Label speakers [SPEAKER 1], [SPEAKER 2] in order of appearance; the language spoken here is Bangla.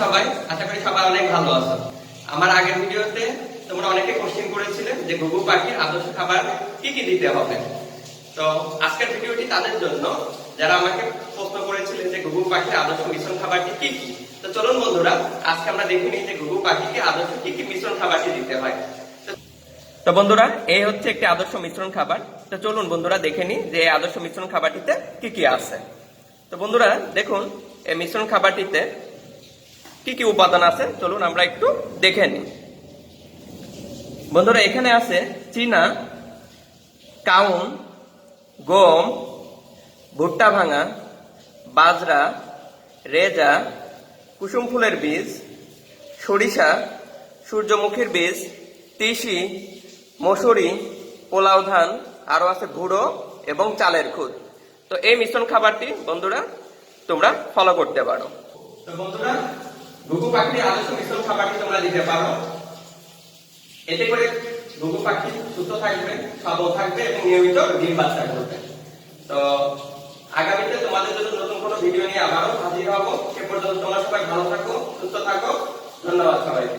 [SPEAKER 1] সবাই, আশা করি সবাই অনেক ভালো আছো। আমার আগের ভিডিওতে তোমরা অনেকে কোশ্চেন করেছিলে যে ঘুঘু পাখির আদর্শ খাবার কি কি দিতে হবে। তো আজকের ভিডিওটি তাদের জন্য। যারা আমাকে প্রশ্ন করেছিলেন যে ঘুঘু পাখির আদর্শ মিশ্রণ খাবারটি কি কি, তো চলুন বন্ধুরা, আজকে আমরা দেখে নিই যে ঘুঘু পাখিকে আদর্শ কি কি মিশ্রণ খাবারটি দিতে হয়। তো- বন্ধুরা, এই হচ্ছে একটি আদর্শ মিশ্রণ খাবার। তো চলুন বন্ধুরা, দেখে নিই যে আদর্শ মিশ্রণ খাবারটিতে কি কি আছে। তো বন্ধুরা, দেখুন, এই মিশ্রণ খাবারটিতে কি কি উপাদান আছে? চলুন আমরা একটু দেখে নিই। বন্ধুরা, এখানে আছে চীনা, কাউন, গম, ভুট্টা ভাঙা, বাজরা, রেজা, কুসুম ফুলের বীজ, সরিষা, সূর্যমুখীর বীজ, তিসি, মসুরি, পোলাও ধান আরও আছে গুঁড়ো এবং চালের খুদ। তো এই মিশ্রণ খাবারটি বন্ধুরা, তোমরা ফলো করতে পারো। তো বন্ধুরা ঘুঘু পাখির আদর্শ মিশ্রণ খাবারটি তোমরা দিতে পারো। এতে করে ঘুঘু পাখি সুস্থ থাকবে, সবল থাকবে এবং নিয়মিত ডিম বাচ্চা করবে। তো আগামীতে তোমাদের জন্য নতুন কোনো ভিডিও নিয়ে আবারও হাজির হব। সে পর্যন্ত তোমরা সবাই ভালো থাকো, সুস্থ থাকো। ধন্যবাদ সবাইকে।